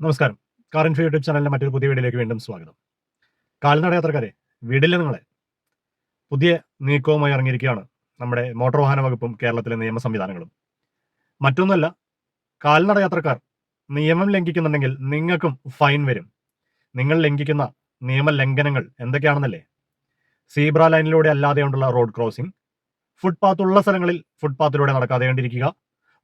നമസ്കാരം. Car info YouTube ചാനലിന്റെ മറ്റൊരു പുതിയ വീഡിയോയിലേക്ക് വീണ്ടും സ്വാഗതം. കാൽനട യാത്രക്കാരെ വിടില്ല നിങ്ങളെ. പുതിയ നീക്കവുമായി ഇറങ്ങിയിരിക്കുകയാണ് നമ്മുടെ മോട്ടോർ വാഹന വകുപ്പും കേരളത്തിലെ നിയമ സംവിധാനങ്ങളും. മറ്റൊന്നുമല്ല കാൽനട യാത്രക്കാർ നിയമം ലംഘിക്കുന്നുണ്ടെങ്കിൽ നിങ്ങൾക്കും ഫൈൻ വരും. നിങ്ങൾ ലംഘിക്കുന്ന നിയമ ലംഘനങ്ങൾ എന്തൊക്കെയാണെന്നല്ലേ? സീബ്ര ലൈനിലൂടെ അല്ലാതെ അല്ലാതെയുള്ള റോഡ് ക്രോസിംഗ് ഫുട്പാത്ത് ഉള്ള സ്ഥലങ്ങളിൽ ഫുട്പാത്തിലൂടെ നടക്കാതെ കണ്ടിരിക്കുക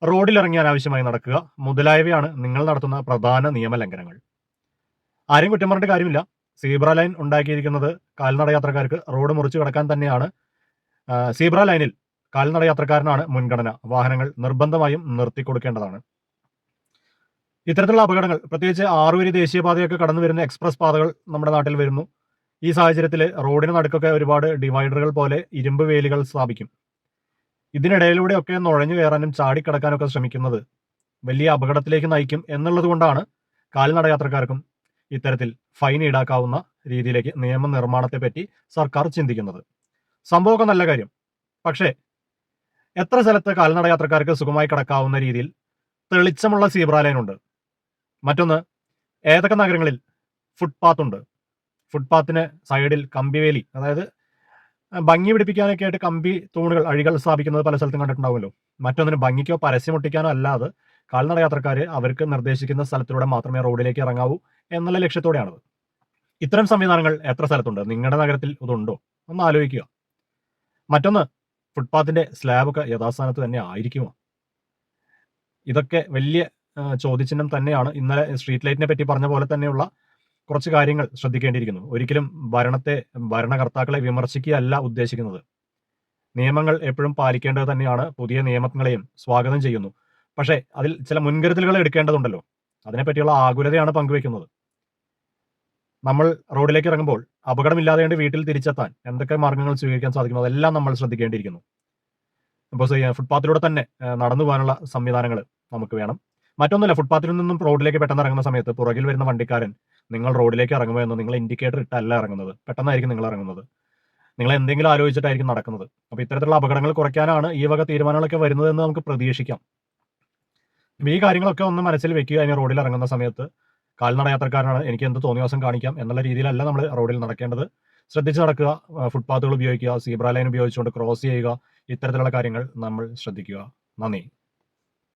റോഡിൽ ഇറങ്ങി അനാവശ്യമായി നടക്കുക മുതലായവയാണ് നിങ്ങൾ നടത്തുന്ന പ്രധാന നിയമലംഘനങ്ങൾ. ആരും കുറ്റം പറഞ്ഞിട്ട് കാര്യമില്ല. സീബ്ര ലൈൻ ഉണ്ടാക്കിയിരിക്കുന്നത് കാൽനട യാത്രക്കാർക്ക് റോഡ് മുറിച്ചു കടക്കാൻ തന്നെയാണ്. സീബ്ര ലൈനിൽ കാൽനട യാത്രക്കാരനാണ് മുൻഗണന. വാഹനങ്ങൾ നിർബന്ധമായും നിർത്തി കൊടുക്കേണ്ടതാണ് ഇത്തരത്തിലുള്ള അപകടങ്ങൾ പ്രത്യേകിച്ച് ആറുവരി ദേശീയപാതയൊക്കെ കടന്നു വരുന്ന എക്സ്പ്രസ് പാതകൾ നമ്മുടെ നാട്ടിൽ വരുന്നു. ഈ സാഹചര്യത്തിൽ റോഡിന് നടുക്കൊക്കെ ഒരുപാട് ഡിവൈഡറുകൾ പോലെ ഇരുമ്പ് വേലികൾ സ്ഥാപിക്കും. ഇതിനിടയിലൂടെയൊക്കെ നുഴഞ്ഞു കയറാനും ചാടിക്കടക്കാനൊക്കെ ശ്രമിക്കുന്നത് വലിയ അപകടത്തിലേക്ക് നയിക്കും എന്നുള്ളത് കൊണ്ടാണ് കാൽനട യാത്രക്കാർക്കും ഇത്തരത്തിൽ ഫൈൻ ഈടാക്കാവുന്ന രീതിയിലേക്ക് നിയമനിർമ്മാണത്തെ പറ്റി സർക്കാർ ചിന്തിക്കുന്നത്. സംഭവമൊക്കെ നല്ല കാര്യം. പക്ഷേ എത്ര സ്ഥലത്ത് കാൽനട യാത്രക്കാർക്ക് സുഖമായി കിടക്കാവുന്ന രീതിയിൽ തെളിച്ചമുള്ള സീബ്ര ലൈൻ ഉണ്ട് മറ്റൊന്ന് ഏതൊക്കെ നഗരങ്ങളിൽ ഫുട്പാത്ത് ഉണ്ട്? ഫുട്പാത്തിന് സൈഡിൽ കമ്പിവേലി അതായത് ഭംഗി പിടിപ്പിക്കാനൊക്കെ ആയിട്ട് കമ്പി തൂണുകൾ അഴികൾ സ്ഥാപിക്കുന്നത് പല സ്ഥലത്തും കണ്ടിട്ടുണ്ടാവുമല്ലോ. മറ്റൊന്നിന് ഭംഗിക്കോ പരസ്യമൊട്ടിക്കാനോ അല്ലാതെ കാൽനട യാത്രക്കാർ അവർക്ക് നിർദ്ദേശിക്കുന്ന സ്ഥലത്തിലൂടെ മാത്രമേ റോഡിലേക്ക് ഇറങ്ങാവൂ എന്നുള്ള ലക്ഷ്യത്തോടെയാണത്. ഇത്തരം സംവിധാനങ്ങൾ എത്ര സ്ഥലത്തുണ്ട്? നിങ്ങളുടെ നഗരത്തിൽ ഇതുണ്ടോ? ഒന്ന് ആലോചിക്കുക. മറ്റൊന്ന് ഫുട്പാത്തിന്റെ സ്ലാബൊക്കെ യഥാസ്ഥാനത്ത് തന്നെ ആയിരിക്കുമോ? ഇതൊക്കെ വലിയ ചോദ്യചിഹ്നം തന്നെയാണ് ഇന്നലെ സ്ട്രീറ്റ് ലൈറ്റിനെ പറ്റി പറഞ്ഞ പോലെ തന്നെയുള്ള കുറച്ച് കാര്യങ്ങൾ ശ്രദ്ധിക്കേണ്ടിയിരിക്കുന്നു. ഒരിക്കലും ഭരണത്തെ ഭരണകർത്താക്കളെ വിമർശിക്കുകയല്ല ഉദ്ദേശിക്കുന്നത്. നിയമങ്ങൾ എപ്പോഴും പാലിക്കേണ്ടത് തന്നെയാണ്. പുതിയ നിയമങ്ങളെയും സ്വാഗതം ചെയ്യുന്നു. പക്ഷേ അതിൽ ചില മുൻകരുതലുകൾ എടുക്കേണ്ടതുണ്ടല്ലോ. അതിനെപ്പറ്റിയുള്ള ആകുലതയാണ് പങ്കുവെക്കുന്നത് നമ്മൾ റോഡിലേക്ക് ഇറങ്ങുമ്പോൾ അപകടമില്ലാതെ വീട്ടിൽ തിരിച്ചെത്താൻ എന്തൊക്കെ മാർഗങ്ങൾ സ്വീകരിക്കാൻ സാധിക്കുന്നു? അതെല്ലാം നമ്മൾ ശ്രദ്ധിക്കേണ്ടിയിരിക്കുന്നു. ഇപ്പോൾ ഫുട്പാത്തിലൂടെ തന്നെ നടന്നു പോകാനുള്ള സംവിധാനങ്ങൾ നമുക്ക് വേണം. മറ്റൊന്നുമല്ല ഫുട്പാത്തിൽ നിന്നും റോഡിലേക്ക് പെട്ടെന്ന് ഇറങ്ങുന്ന സമയത്ത് പുറകിൽ വരുന്ന വണ്ടിക്കാരൻ നിങ്ങൾ റോഡിലേക്ക് ഇറങ്ങുമ്പോൾ എന്ന് നിങ്ങൾ ഇൻഡിക്കേറ്റർ ഇട്ടല്ല ഇറങ്ങുന്നത്. പെട്ടെന്നായിരിക്കും നിങ്ങൾ ഇറങ്ങുന്നത്. നിങ്ങൾ എന്തെങ്കിലും ആലോചിച്ചിട്ടായിരിക്കും നടക്കുന്നത്. അപ്പോൾ ഇത്തരത്തിലുള്ള അപകടങ്ങൾ കുറയ്ക്കാനാണ് ഈ വക തീരുമാനങ്ങളൊക്കെ വരുന്നതെന്ന് നമുക്ക് പ്രതീക്ഷിക്കാം. ഈ കാര്യങ്ങളൊക്കെ ഒന്ന് മനസ്സിൽ വെക്കുക ഇനി റോഡിൽ ഇറങ്ങുന്ന സമയത്ത്. കാൽനട യാത്രക്കാരനാണ് എനിക്ക് എന്ത് തോന്നിയവാസം കാണിക്കാം എന്നുള്ള രീതിയിലല്ല നമ്മൾ റോഡിൽ നടക്കേണ്ടത്. ശ്രദ്ധിച്ച് നടക്കുക ഫുട്പാത്തുകൾ ഉപയോഗിക്കുക സീബ്ര ലൈൻ ഉപയോഗിച്ചുകൊണ്ട് ക്രോസ് ചെയ്യുക ഇത്തരത്തിലുള്ള കാര്യങ്ങൾ നമ്മൾ ശ്രദ്ധിക്കുക. നന്ദി.